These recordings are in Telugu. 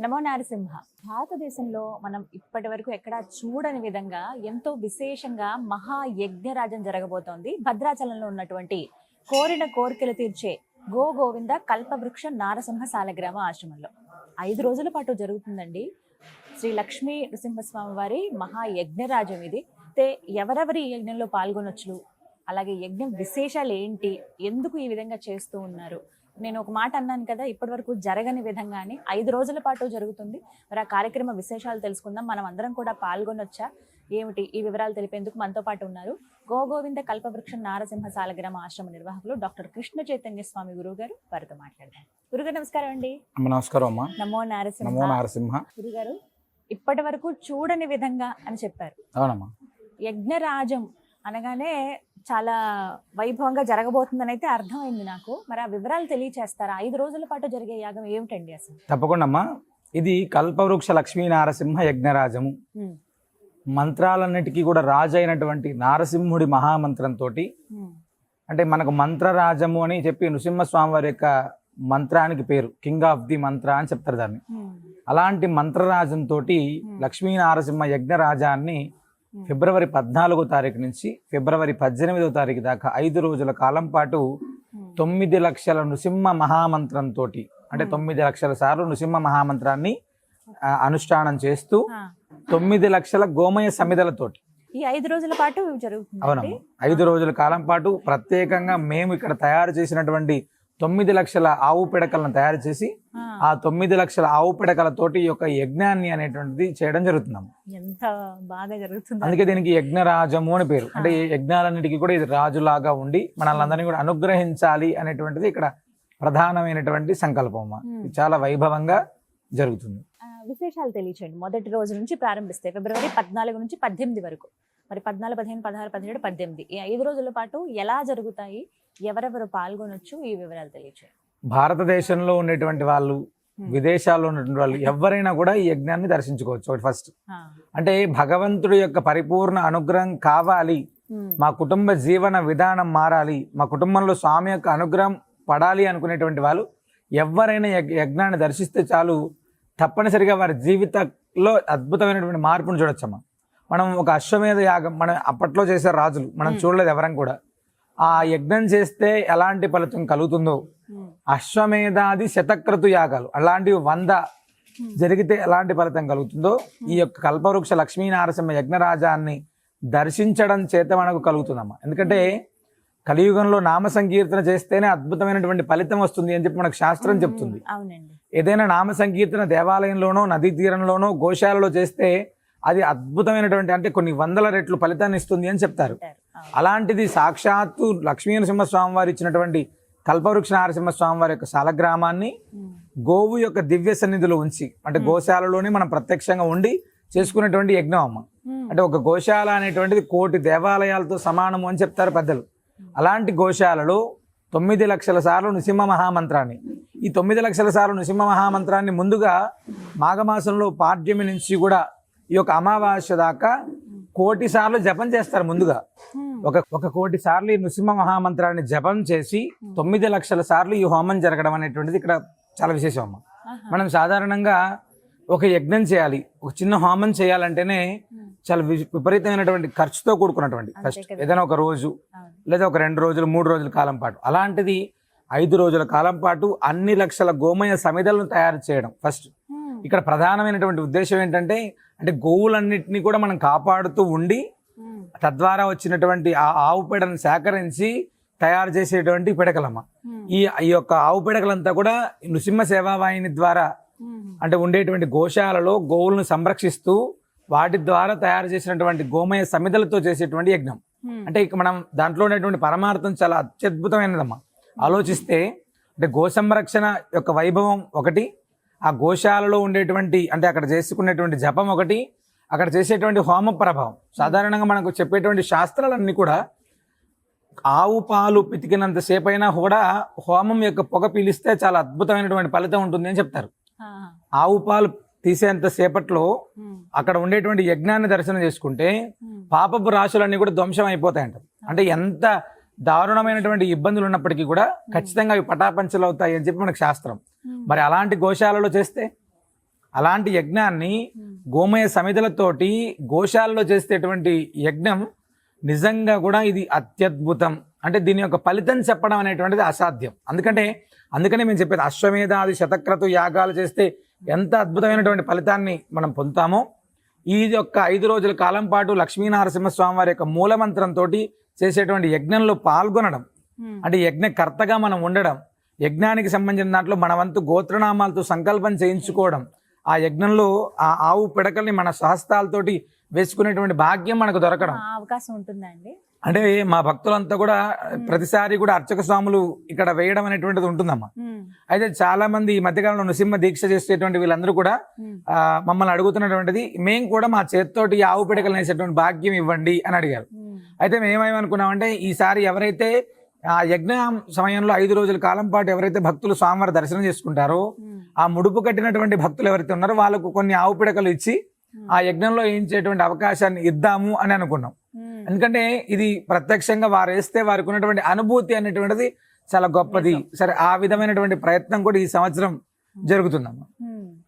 నమో నారసింహ. భారతదేశంలో మనం ఇప్పటి వరకు ఎక్కడా చూడని విధంగా ఎంతో విశేషంగా మహా యజ్ఞరాజం జరగబోతోంది. భద్రాచలంలో ఉన్నటువంటి కోరిన కోరికలు తీర్చే గో గోవింద కల్పవృక్ష నారసింహ సాలగ్రామ ఆశ్రమంలో. ఐదు రోజుల పాటు జరుగుతుందండి. శ్రీ లక్ష్మీ నృసింహస్వామి వారి మహా యజ్ఞరాజం ఇది. అయితే ఎవరెవరి యజ్ఞంలో పాల్గొనొచ్చు అలాగే యజ్ఞం విశేషాలు ఏంటి? ఎందుకు ఈ విధంగా చేస్తూ ఉన్నారు? నేను ఒక మాట అన్నాను కదా ఇప్పటి వరకు జరగని విధంగానే ఐదు రోజుల పాటు జరుగుతుంది. మరి ఆ కార్యక్రమ విశేషాలు తెలుసుకుందాం. మనం అందరం కూడా పాల్గొనొచ్చా? ఏమిటి? ఈ వివరాలు తెలిపేందుకు మనతో పాటు ఉన్నారు గోగోవింద కల్పవృక్ష నారసింహ సాలగ్రామ ఆశ్రమ నిర్వాహకులు డాక్టర్ కృష్ణ చైతన్య స్వామి గురువు గారు వారితో మాట్లాడదాం. గురుగారు నమస్కారం అండి. నమస్కారం అమ్మా. నమో నమో నారసింహ. నారసింహ గురుగారు ఇప్పటి వరకు చూడని విధంగా అని చెప్పారు. అవునమ్మా. యజ్ఞరాజం అనగానే చాలా వైభవంగా జరగబోతుందని అయితే అర్థమైంది నాకు. మరి ఆ వివరాలు తెలియచేస్తారా? ఐదు రోజుల పాటు జరిగే యాగం ఏమిటండి అసలు? తప్పకుండా అమ్మా ఇది కల్పవృక్ష లక్ష్మీ నారసింహ యజ్ఞరాజము మంత్రాలన్నిటికీ కూడా రాజు అయినటువంటి నారసింహుడి మహామంత్రంతో అంటే మనకు మంత్రరాజము అని చెప్పి నృసింహస్వామి వారి యొక్క మంత్రానికి పేరు. కింగ్ ఆఫ్ ది మంత్ర అని చెప్తారు దాన్ని. అలాంటి మంత్రరాజంతో లక్ష్మీ నారసింహ యజ్ఞరాజాన్ని ఫిబ్రవరి పద్నాలుగో తారీఖు నుంచి ఫిబ్రవరి పద్దెనిమిదో తారీఖు దాకా ఐదు రోజుల కాలం పాటు తొమ్మిది లక్షల నృసింహ మహామంత్రంతో అంటే తొమ్మిది లక్షల సార్లు నృసింహ మహామంత్రాన్ని అనుష్ఠానం చేస్తూ. తొమ్మిది లక్షల గోమయ సమిదలతోటి. ఈ ఐదు రోజుల పాటు జరుగుతుంది అవునమ్మా. ఐదు రోజుల కాలం పాటు ప్రత్యేకంగా మేము ఇక్కడ తయారు చేసినటువంటి తొమ్మిది లక్షల ఆవు పిడకలను తయారు చేసి ఆ. తొమ్మిది లక్షల ఆవు పిడకలతోటి యొక్క యజ్ఞాన్ని అనేటువంటిది చేయడం జరుగుతుందమ్మా ఎంత బాగా జరుగుతుంది. అందుకే దీనికి యజ్ఞరాజము అని పేరు. అంటే యజ్ఞాలన్నిటికీ కూడా ఇది రాజులాగా ఉండి మనల్ని అందరినీ కూడా అనుగ్రహించాలి అనేటువంటిది ఇక్కడ ప్రధానమైనటువంటి సంకల్పం. చాలా వైభవంగా జరుగుతుంది. విశేషాలు తెలియచేయండి. మొదటి రోజు నుంచి ప్రారంభిస్తే ఫిబ్రవరి పద్నాలుగు నుంచి పద్దెనిమిది వరకు. మరి పద్నాలుగు పదిహేను పదహారు పదిహేడు పద్దెనిమిది. ఈ ఐదు రోజుల పాటు ఎలా జరుగుతాయి? ఎవరెవరు పాల్గొనొచ్చు ఈ వివరాలు తెలియచేయండి. భారతదేశంలో ఉండేటువంటి వాళ్ళు Hmm. విదేశాల్లో ఉన్నటువంటి వాళ్ళు ఎవరైనా కూడా ఈ యజ్ఞాన్ని దర్శించుకోవచ్చు ఒకటి ఫస్ట్ అంటే భగవంతుడి యొక్క పరిపూర్ణ అనుగ్రహం కావాలి. ఉమ్, మా కుటుంబ జీవన విధానం మారాలి. మా కుటుంబంలో స్వామి యొక్క అనుగ్రహం పడాలి అనుకునేటువంటి వాళ్ళు ఎవరైనా యజ్ఞ- యజ్ఞాన్ని దర్శిస్తే చాలు తప్పనిసరిగా వారి జీవితంలో అద్భుతమైనటువంటి మార్పును చూడొచ్చమ్మా. మనం ఒక అశ్వమేధ యాగం మనం అప్పట్లో చేసే రాజులు మనం Hmm. చూడలేదు ఎవరం కూడా. ఆ యజ్ఞం చేస్తే ఎలాంటి ఫలితం కలుగుతుందో? అశ్వమేధాది శతక్రతు యాగాలు. అలాంటివి వంద. జరిగితే ఎలాంటి ఫలితం కలుగుతుందో? ఈ యొక్క కల్పవృక్ష లక్ష్మీనారసింహ యజ్ఞరాజాన్ని దర్శించడం చేత మనకు కలుగుతుందమ్మా. ఎందుకంటే కలియుగంలో నామ సంకీర్తన చేస్తేనే అద్భుతమైనటువంటి ఫలితం వస్తుంది అని చెప్పి మనకు శాస్త్రం చెప్తుంది. ఏదైనా నామ సంకీర్తన దేవాలయంలోనో నదీ తీరంలోనో గోశాలలో చేస్తే అది అద్భుతమైనటువంటి అంటే కొన్ని వందల రెట్లు ఫలితాన్ని ఇస్తుంది అని చెప్తారు. అలాంటిది సాక్షాత్తు లక్ష్మీ నరసింహస్వామి వారు ఇచ్చినటువంటి కల్పవృక్ష నరసింహస్వామి వారి యొక్క శాలగ్రామాన్ని గోవు యొక్క దివ్య సన్నిధిలో ఉంచి అంటే గోశాలలోనే మనం ప్రత్యక్షంగా ఉండి చేసుకునేటువంటి యజ్ఞం. అమ్మ అంటే ఒక గోశాల అనేటువంటిది కోటి దేవాలయాలతో సమానము అని చెప్తారు పెద్దలు. అలాంటి గోశాలలో తొమ్మిది లక్షల సార్లు నృసింహ మహామంత్రాన్ని ఈ తొమ్మిది లక్షల సార్లు నృసింహ మహామంత్రాన్ని ముందుగా మాఘమాసంలో పాడ్యమి నుంచి కూడా ఈ యొక్క అమావాస్య దాకా కోటి సార్లు జపం చేస్తారు ముందుగా. ఒక ఒక కోటి సార్లు ఈ నృసింహ మహామంత్రాన్ని జపం చేసి తొమ్మిది లక్షల సార్లు ఈ హోమం జరగడం అనేటువంటిది ఇక్కడ చాలా విశేషం. అమ్మ. మనం సాధారణంగా ఒక యజ్ఞం చేయాలి. ఒక చిన్న హోమం చేయాలంటేనే చాలా వి- విపరీతమైనటువంటి ఖర్చుతో కూడుకున్నటువంటి ఫస్ట్. ఏదైనా ఒక రోజు. లేదా ఒక రెండు రోజులు మూడు రోజుల కాలం పాటు. అలాంటిది ఐదు రోజుల కాలం పాటు అన్ని లక్షల గోమయ సమిధలను తయారు చేయడం ఫస్ట్. ఇక్కడ ప్రధానమైనటువంటి ఉద్దేశం ఏంటంటే అంటే గోవులన్నిటినీ కూడా మనం కాపాడుతూ ఉండి తద్వారా వచ్చినటువంటి ఆ ఆవు పేడను సేకరించి తయారు చేసేటువంటి పిడకలమ్మ. ఈ ఈ యొక్క ఆవు పిడకలంతా కూడా నృసింహ సేవావాహిని ద్వారా అంటే ఉండేటువంటి గోశాలలో గోవులను సంరక్షిస్తూ వాటి ద్వారా తయారు చేసినటువంటి గోమయ సమిధలతో చేసేటువంటి యజ్ఞం. అంటే ఇక మనం దాంట్లో ఉన్నటువంటి పరమార్థం చాలా అత్యద్భుతమైనదమ్మా. ఆలోచిస్తే అంటే గో సంరక్షణ యొక్క వైభవం ఒకటి ఆ గోశాలలో ఉండేటువంటి అంటే అక్కడ చేసుకునేటువంటి జపం ఒకటి అక్కడ చేసేటువంటి హోమ ప్రభావం. సాధారణంగా మనకు చెప్పేటువంటి శాస్త్రాలన్నీ కూడా ఆవు పాలు పితికినంత సేపు అయినా కూడా హోమం యొక్క పొగ పీలిస్తే చాలా అద్భుతమైనటువంటి ఫలితం ఉంటుంది అని చెప్తారు. ఆవు పాలు తీసేంత సేపట్లో అక్కడ ఉండేటువంటి యజ్ఞాన్ని దర్శనం చేసుకుంటే పాపపు రాశులన్నీ కూడా ధ్వంసం అయిపోతాయంట. అంటే ఎంత దారుణమైనటువంటి ఇబ్బందులు ఉన్నప్పటికీ కూడా ఖచ్చితంగా అవి పటాపంచలు అవుతాయి అని చెప్పి మనకు శాస్త్రం. మరి అలాంటి గోశాలలో చేస్తే అలాంటి యజ్ఞాన్ని గోమయ సమితులతోటి గోశాలలో చేసేటువంటి యజ్ఞం నిజంగా కూడా ఇది అత్యద్భుతం. అంటే దీని యొక్క ఫలితం చెప్పడం అనేటువంటిది అసాధ్యం. అందుకంటే అందుకనే మేము చెప్పేది అశ్వమేధాది శతక్రతు యాగాలు చేస్తే ఎంత అద్భుతమైనటువంటి ఫలితాన్ని మనం పొందుతామో ఈ యొక్క ఐదు రోజుల కాలం పాటు లక్ష్మీనరసింహస్వామి వారి యొక్క మూలమంత్రంతో చేసేటువంటి యజ్ఞంలో పాల్గొనడం. అంటే యజ్ఞకర్తగా మనం ఉండడం యజ్ఞానికి సంబంధించిన దాంట్లో మన వంతు గోత్రనామాలతో సంకల్పం చేయించుకోవడం ఆ యజ్ఞంలో ఆ ఆవు పిడకల్ని మన సహస్తాలతోటి వేసుకునేటువంటి భాగ్యం మనకు దొరకడం. అవకాశం ఉంటుందా అండి అంటే మా భక్తులంతా కూడా ప్రతిసారి కూడా అర్చక స్వాములు ఇక్కడ వేయడం అనేటువంటిది ఉంటుందమ్మా. అయితే చాలా మంది ఈ మధ్యకాలంలో నృసింహ దీక్ష చేసేటువంటి వీళ్ళందరూ కూడా మమ్మల్ని అడుగుతున్నటువంటిది మేము కూడా మా చేతితోటి ఆవు పిడకలు వేసేటువంటి భాగ్యం ఇవ్వండి అని అడిగారు. అయితే మేము ఏమనుకున్నామంటే ఈసారి ఎవరైతే ఆ యజ్ఞ సమయంలో ఐదు రోజుల కాలం పాటు ఎవరైతే భక్తులు స్వామివారి దర్శనం చేసుకుంటారో. ఆ ముడుపు కట్టినటువంటి భక్తులు ఎవరైతే ఉన్నారో వాళ్ళకు కొన్ని ఆవు పిడకలు ఇచ్చి ఆ యజ్ఞంలో వేయించేటువంటి అవకాశాన్ని ఇద్దాము అని అనుకున్నాం. ఎందుకంటే ఇది ప్రత్యక్షంగా వారు వేస్తే వారికి ఉన్నటువంటి అనుభూతి అనేటువంటిది చాలా గొప్పది. సరే ఆ విధమైనటువంటి ప్రయత్నం కూడా ఈ సంవత్సరం జరుగుతుందమ్మా.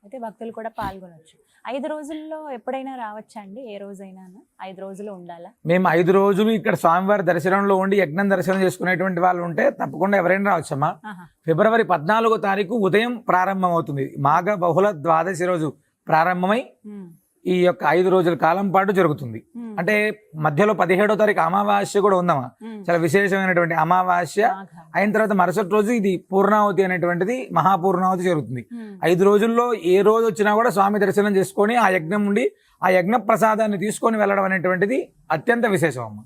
అయితే భక్తులు కూడా పాల్గొనొచ్చు. ఐదు రోజుల్లో ఎప్పుడైనా రావచ్చా అండి? ఏ రోజైనా ఐదు రోజులు ఉండాలా? మేము ఐదు రోజులు ఇక్కడ స్వామివారి దర్శనంలో ఉండి యజ్ఞం దర్శనం చేసుకునేటువంటి వాళ్ళు ఉంటే తప్పకుండా ఎవరైనా రావచ్చమ్మా. ఫిబ్రవరి పద్నాలుగో తారీఖు ఉదయం ప్రారంభం అవుతుంది మాఘ బహుళ ద్వాదశి రోజు ప్రారంభమై. ఈ యొక్క ఐదు రోజుల కాలం పాటు జరుగుతుంది. అంటే మధ్యలో పదిహేడో తారీఖు అమావాస్య కూడా ఉందమ్మా. చాలా విశేషమైనటువంటి అమావాస్య. అయిన తర్వాత మరుసటి రోజు ఇది పూర్ణావతి అనేటువంటిది మహాపూర్ణావతి జరుగుతుంది. ఐదు రోజుల్లో ఏ రోజు వచ్చినా కూడా స్వామి దర్శనం చేసుకొని ఆ యజ్ఞం నుండి ఆ యజ్ఞ ప్రసాదాన్ని తీసుకొని వెళ్ళడం అనేటువంటిది అత్యంత విశేషం అమ్మ.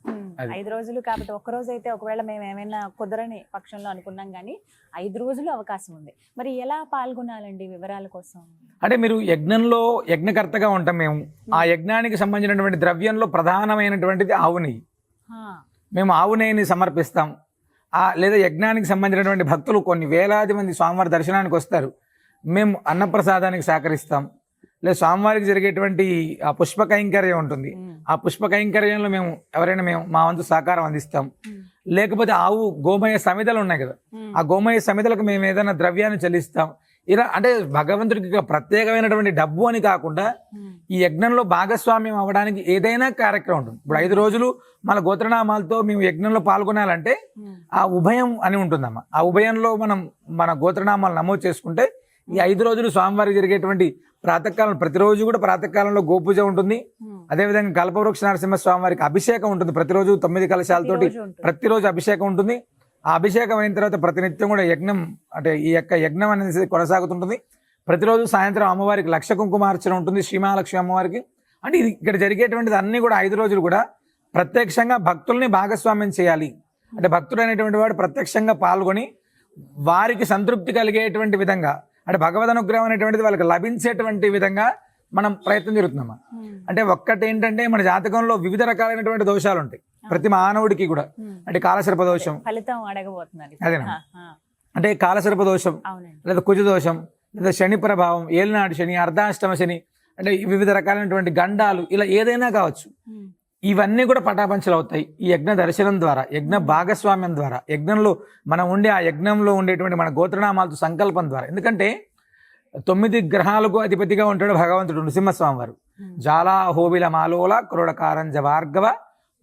ఐదు రోజులు కాబట్టి ఒక రోజు అయితే ఒకవేళ మేము ఏమైనా కుదరని పక్షంలో అనుకున్నాం కానీ ఐదు రోజులు అవకాశం ఉంది. మరి ఎలా పాల్గొనాలండి వివరాల కోసం? అంటే మీరు యజ్ఞంలో యజ్ఞకర్తగా ఉంటాం మేము. ఆ యజ్ఞానికి సంబంధించినటువంటి ద్రవ్యంలో ప్రధానమైనటువంటిది ఆవు నెయ్యి. మేము ఆవు నెయ్యిని సమర్పిస్తాం. ఆ లేదా యజ్ఞానికి సంబంధించినటువంటి భక్తులు కొన్ని వేలాది మంది స్వామివారి దర్శనానికి వస్తారు. మేము అన్నప్రసాదానికి సహకరిస్తాం. లేదా స్వామివారికి జరిగేటువంటి ఆ పుష్ప కైంకర్యం ఉంటుంది. ఆ పుష్ప కైంకర్యంలో మేము ఎవరైనా మేము మా వంతు సహకారం అందిస్తాం. లేకపోతే ఆవు గోమయ సమితలు ఉన్నాయి కదా. ఆ గోమయ సమితలకు మేము ఏదైనా ద్రవ్యాన్ని చెల్లిస్తాం ఇలా అంటే భగవంతుడికి ప్రత్యేకమైనటువంటి డబ్బు అని కాకుండా. ఈ యజ్ఞంలో భాగస్వామ్యం అవ్వడానికి ఏదైనా కార్యక్రమం ఉంటుంది ఇప్పుడు ఐదు రోజులు మన గోత్రనామాలతో మేము యజ్ఞంలో పాల్గొనాలంటే. ఆ ఉభయం అని ఉంటుందమ్మా ఆ ఉభయంలో మనం మన గోత్రనామాలు నమోదు చేసుకుంటే ఈ ఐదు రోజులు స్వామివారికి జరిగేటువంటి ప్రాతకాలం ప్రతిరోజు కూడా ప్రాతకాలంలో గోపూజ ఉంటుంది. అదేవిధంగా కల్పవృక్ష నరసింహ స్వామివారికి అభిషేకం ఉంటుంది. ప్రతిరోజు తొమ్మిది కలశాలతోటి. ప్రతిరోజు అభిషేకం ఉంటుంది. ఆ అభిషేకం అయిన తర్వాత ప్రతినిత్యం కూడా యజ్ఞం అంటే ఈ యొక్క యజ్ఞం అనేది కొనసాగుతుంటుంది. ప్రతిరోజు సాయంత్రం అమ్మవారికి లక్ష కుంకుమార్చన ఉంటుంది శ్రీమహాలక్ష్మి అమ్మవారికి. అంటే ఇది ఇక్కడ జరిగేటువంటిది అన్ని కూడా ఐదు రోజులు కూడా ప్రత్యక్షంగా భక్తుల్ని భాగస్వామ్యం చేయాలి. అంటే భక్తుడు అనేటువంటి వాడు ప్రత్యక్షంగా పాల్గొని వారికి సంతృప్తి కలిగేటువంటి విధంగా అంటే భగవద్ అనుగ్రహం అనేటువంటిది వాళ్ళకి లభించేటువంటి విధంగా మనం ప్రయత్నం జరుగుతున్నామా. అంటే ఒక్కటి ఏంటంటే మన జాతకంలో వివిధ రకాలైనటువంటి దోషాలు ఉంటాయి ప్రతి మానవుడికి కూడా. అంటే కాలసర్ప దోషం. ఫలితం అడగబోతున్నారు. అదేనా? అంటే కాలసర్ప దోషం లేదా కుజ దోషం లేదా శని ప్రభావం ఏలినాడు శని అర్ధాష్టమ శని అంటే వివిధ రకాలైనటువంటి గండాలు ఇలా ఏదైనా కావచ్చు. ఇవన్నీ కూడా పటాపంచలు అవుతాయి. ఈ యజ్ఞ దర్శనం ద్వారా యజ్ఞ భాగస్వామ్యం ద్వారా యజ్ఞంలో మనం ఉండే ఆ యజ్ఞంలో ఉండేటువంటి మన గోత్రనామాలతో సంకల్పం ద్వారా. ఎందుకంటే తొమ్మిది గ్రహాలకు అధిపతిగా ఉంటాడు భగవంతుడు నృసింహస్వామి వారు ఉమ్. జాలా హోబిల మాలోల క్రోడకారంజ భార్గవ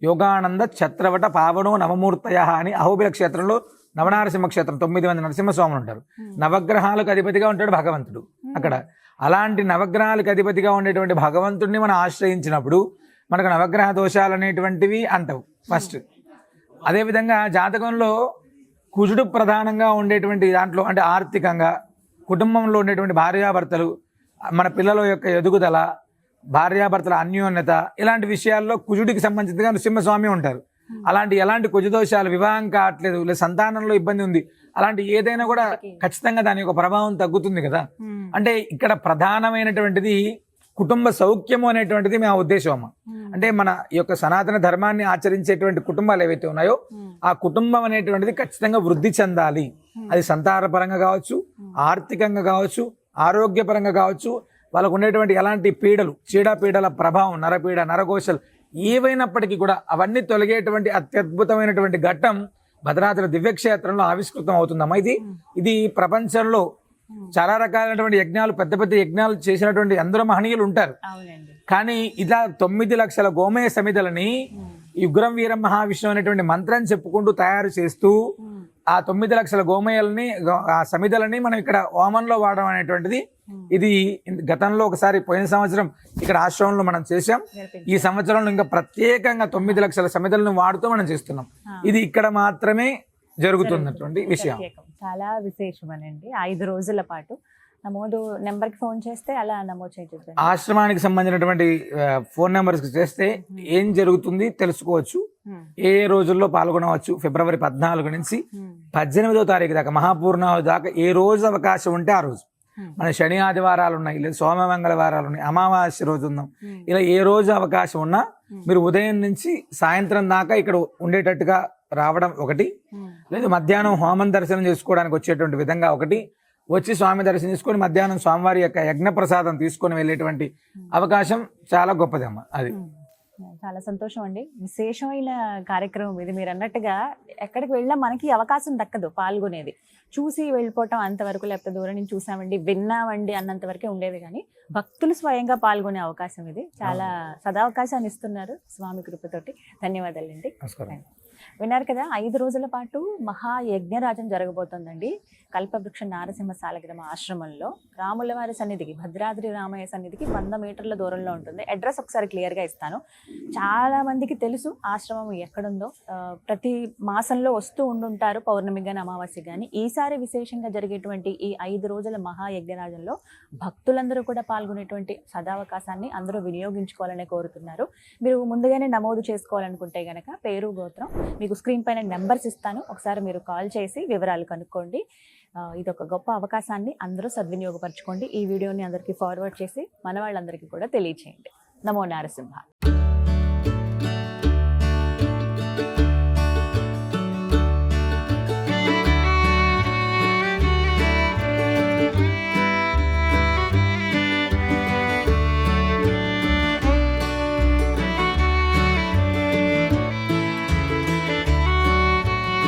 యోగానంద ఛత్రవట పావనో నవమూర్తయ అని అహోబిల క్షేత్రంలో నవనారసింహ క్షేత్రం తొమ్మిది మంది నరసింహస్వాములు ఉంటారు. ఉమ్. నవగ్రహాలకు అధిపతిగా ఉంటాడు భగవంతుడు. అక్కడ అలాంటి నవగ్రహాలకు అధిపతిగా ఉండేటువంటి భగవంతుడిని మనం ఆశ్రయించినప్పుడు మనకు నవగ్రహ దోషాలు అనేటువంటివి అంటవు ఫస్ట్ అదేవిధంగా జాతకంలో కుజుడు ప్రధానంగా ఉండేటువంటి దాంట్లో అంటే ఆర్థికంగా కుటుంబంలో ఉండేటువంటి భార్యాభర్తలు మన పిల్లల యొక్క ఎదుగుదల భార్యాభర్తల అన్యోన్యత ఇలాంటి విషయాల్లో కుజుడికి సంబంధించినగా నృసింహస్వామి ఉంటారు అలాంటి ఎలాంటి కుజు దోషాలు వివాహం కావట్లేదు లేదా సంతానంలో ఇబ్బంది ఉంది అలాంటి ఏదైనా కూడా ఖచ్చితంగా దాని యొక్క ప్రభావం తగ్గుతుంది కదా. అంటే ఇక్కడ ప్రధానమైనటువంటిది కుటుంబ సౌఖ్యము అనేటువంటిది మా ఉద్దేశం అమ్మ. అంటే మన యొక్క సనాతన ధర్మాన్ని ఆచరించేటువంటి కుటుంబాలు ఏవైతే ఉన్నాయో. ఆ కుటుంబం అనేటువంటిది ఖచ్చితంగా వృద్ధి చెందాలి అది సంతానపరంగా కావచ్చు ఆర్థికంగా కావచ్చు ఆరోగ్యపరంగా కావచ్చు వాళ్ళకు ఉండేటువంటి ఎలాంటి పీడలు చీడపీడల ప్రభావం నరపీడ నరకోశలు ఏవైనప్పటికీ కూడా అవన్నీ తొలగేటువంటి అత్యద్భుతమైనటువంటి ఘట్టం భద్రాద్రి దివ్యక్షేత్రంలో ఆవిష్కృతం అవుతుందమ్మా ఇది ఇది ప్రపంచంలో చాలా రకాలైనటువంటి యజ్ఞాలు పెద్ద పెద్ద యజ్ఞాలు చేసినటువంటి ఎందరో మహనీయులు ఉంటారు కానీ ఇలా తొమ్మిది లక్షల గోమయ. ఈ ఉగ్రం వీరం మహావిష్ణువు అనేటువంటి మంత్రం చెప్పుకుంటూ తయారు చేస్తూ. ఆ తొమ్మిది లక్షల గోమయాలని ఆ సమిధలని మనం ఇక్కడ హోమంలో వాడడం అనేటువంటిది. ఇది గతంలో ఒకసారి పోయిన సంవత్సరం ఇక్కడ ఆశ్రమంలో మనం చేశాం. జరిపింది. ఈ సంవత్సరంలో ఇంకా ప్రత్యేకంగా తొమ్మిది లక్షల సమిధలను వాడుతూ మనం చేస్తున్నాం. ఇది ఇక్కడ మాత్రమే జరుగుతున్నటువంటి విషయం. చాలా విశేషమనండి. ఐదు రోజుల పాటు నమోదు నెంబర్కి ఫోన్ చేస్తే అలా నమోదు చేయొచ్చు ఆశ్రమానికి సంబంధించినటువంటి ఫోన్ నెంబర్స్ చేస్తే ఏం జరుగుతుంది తెలుసుకోవచ్చు. ఏ ఏ రోజుల్లో పాల్గొనవచ్చు ఫిబ్రవరి పద్నాలుగు నుంచి. పద్దెనిమిదో తారీఖు దాకా మహాపూర్ణాహు దాకా ఏ రోజు అవకాశం ఉంటే ఆ రోజు. మన శని ఆదివారాలు ఉన్నాయి లేదా సోమ మంగళవారాలు ఉన్నాయి అమావాస్య రోజు ఉందాం Hmm. ఇలా ఏ రోజు అవకాశం ఉన్నా. మీరు ఉదయం నుంచి సాయంత్రం దాకా ఇక్కడ ఉండేటట్టుగా రావడం ఒకటి. లేదు మధ్యాహ్నం హోమం దర్శనం చేసుకోవడానికి వచ్చేటువంటి విధంగా ఒకటి వచ్చి స్వామి దర్శనం చేసుకొని మధ్యాహ్నం స్వామివారి యొక్క యజ్ఞ ప్రసాదం తీసుకొని వెళ్ళేటువంటి అవకాశం చాలా గొప్పదమ్మ అది. చాలా సంతోషం అండి. విశేషమైన కార్యక్రమం ఇది. మీరు అన్నట్టుగా ఎక్కడికి వెళ్ళినా మనకి అవకాశం దక్కదు పాల్గొనేది. చూసి వెళ్ళిపోవటం అంతవరకు లేకపోతే దూరం నుంచి చూసామండి విన్నామండి అన్నంత వరకే ఉండేది కానీ భక్తులు స్వయంగా పాల్గొనే అవకాశం ఇది. చాలా సదావకాశాన్ని ఇస్తున్నారు స్వామి కృపతోటి. ధన్యవాదాలండి. నమస్కారం. విన్నారు కదా ఐదు రోజుల పాటు మహాయజ్ఞరాజం జరగబోతోందండి. కల్పవృక్ష నారసింహ సాలగ్రామ ఆశ్రమంలో. రాముల వారి సన్నిధికి భద్రాద్రి రామయ్య సన్నిధికి వంద మీటర్ల దూరంలో ఉంటుంది. అడ్రస్ ఒకసారి క్లియర్గా ఇస్తాను. చాలా మందికి తెలుసు ఆశ్రమం ఎక్కడుందో. ప్రతి మాసంలో వస్తూ ఉండుంటారు పౌర్ణమి కానీ అమావాస్య కానీ ఈసారి విశేషంగా జరిగేటువంటి ఈ ఐదు రోజుల మహాయజ్ఞరాజంలో భక్తులందరూ కూడా పాల్గొనేటువంటి సదావకాశాన్ని అందరూ వినియోగించుకోవాలని కోరుతున్నారు. మీరు ముందుగానే నమోదు చేసుకోవాలనుకుంటే గనక పేరు గోత్రం మీకు స్క్రీన్ పైన నెంబర్స్ ఇస్తాను. ఒకసారి మీరు కాల్ చేసి వివరాలు కనుక్కోండి. ఇది ఒక గొప్ప అవకాశాన్ని అందరూ సద్వినియోగపరచుకోండి. ఈ వీడియోని అందరికీ ఫార్వర్డ్ చేసి మన వాళ్ళందరికీ కూడా తెలియచేయండి. నమో నారసింహ.